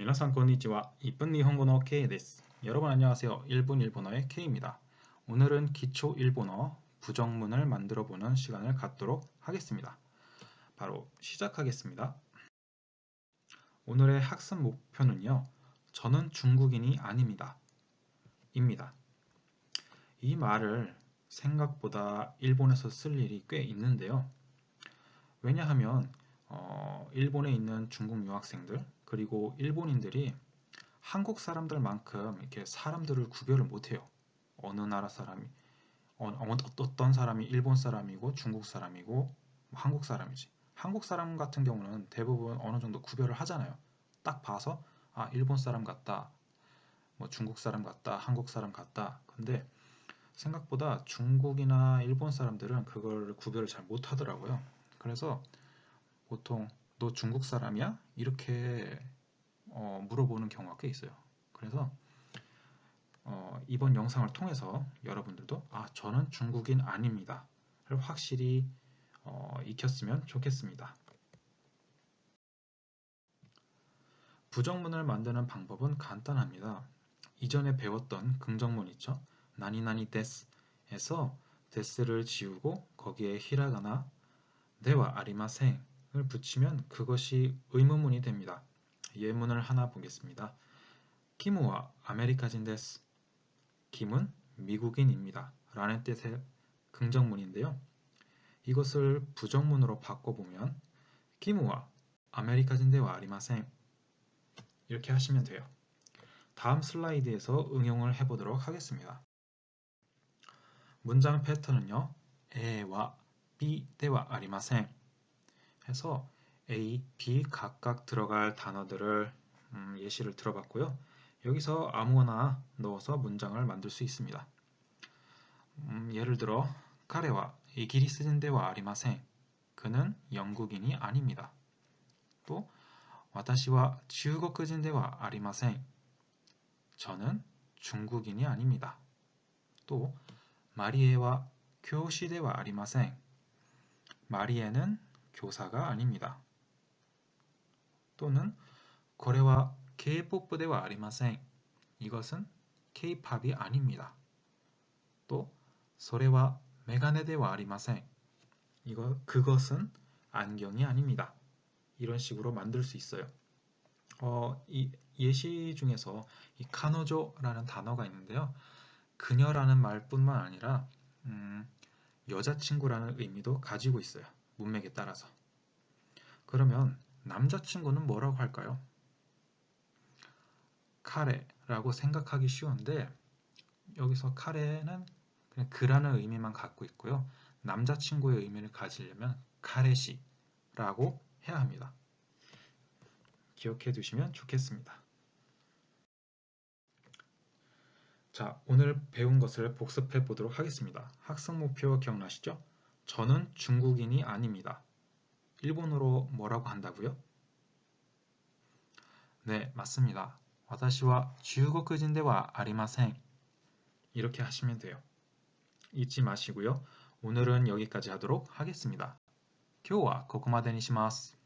미나상 건니치와 이쁜 일본어 K です. 여러분 안녕하세요. 일본 일본어의 K입니다. 오늘은 기초 일본어 부정문을 만들어 보는 시간을 갖도록 하겠습니다. 바로 시작하겠습니다. 오늘의 학습 목표는요. 저는 중국인이 아닙니다. 입니다. 이 말을 생각보다 일본에서 쓸 일이 꽤 있는데요. 왜냐하면 어, 일본에 있는 중국 유학생들 그리고 일본인들이 한국 사람들만큼 이렇게 사람들을 구별을 못해요. 어느 나라 사람이 어, 어떤 사람이 일본 사람이고 중국 사람이고 뭐 한국 사람이지. 한국 사람 같은 경우는 대부분 어느 정도 구별을 하잖아요. 딱 봐서 아 일본 사람 같다, 뭐 중국 사람 같다, 한국 사람 같다. 근데 생각보다 중국이나 일본 사람들은 그걸 구별을 잘 못하더라고요. 그래서 보통 너 중국 사람이야? 이렇게 어, 물어보는 경우가 꽤 있어요. 그래서 어, 이번 영상을 통해서 여러분들도 아 저는 중국인 아닙니다. 를 확실히 어, 익혔으면 좋겠습니다. 부정문을 만드는 방법은 간단합니다. 이전에 배웠던 긍정문 있죠? 나니나니 데스에서 데스를 지우고 거기에 히라가나 네와 아리마생 을 붙이면 그것이 의문문이 됩니다. 예문을 하나 보겠습니다. 키무와 아메리카진 데스. 김은 미국인입니다. 라는 뜻의 긍정문인데요. 이것을 부정문으로 바꿔보면 키무와 아메리카진 데와 아리마생 이렇게 하시면 돼요. 다음 슬라이드에서 응용을 해보도록 하겠습니다. 문장 패턴은요. 에와 비 때와 아리마생 해서 A, B 각각 들어갈 단어들을 음, 예시를 들어봤고요. 여기서 아무거나 넣어서 문장을 만들 수 있습니다. 음, 예를 들어 카레와 이기리스인데와 아리마생 그는 영국인이 아닙니다. 또 와타시와 중국인데와 아리마생 저는 중국인이 아닙니다. 또 마리에와 교시대와 아리마생 마리에는 교사가 아닙니다. 또는 고래와 K-POP 대와 아리마생 이것은 K-팝이 아닙니다. 또 소래와 메가네 대와 아리마생 이거 그것은 안경이 아닙니다. 이런 식으로 만들 수 있어요. 어, 이 예시 중에서 이 카노조라는 단어가 있는데요. 그녀라는 말뿐만 아니라 음, 여자친구라는 의미도 가지고 있어요. 문맥에 따라서. 그러면 남자친구는 뭐라고 할까요? 카레라고 생각하기 쉬운데 여기서 카레는 그냥 그라는 의미만 갖고 있고요. 남자친구의 의미를 가지려면 카레시라고 해야 합니다. 기억해 두시면 좋겠습니다. 자, 오늘 배운 것을 복습해 보도록 하겠습니다. 학습 목표 기억나시죠? 저는 중국인이 아닙니다. 일본어로 뭐라고 한다고요? 네, 맞습니다. 私は 중국인では 아리마생 이렇게 하시면 돼요. 잊지 마시고요. 오늘은 여기까지 하도록 하겠습니다. 今日はここまでにします。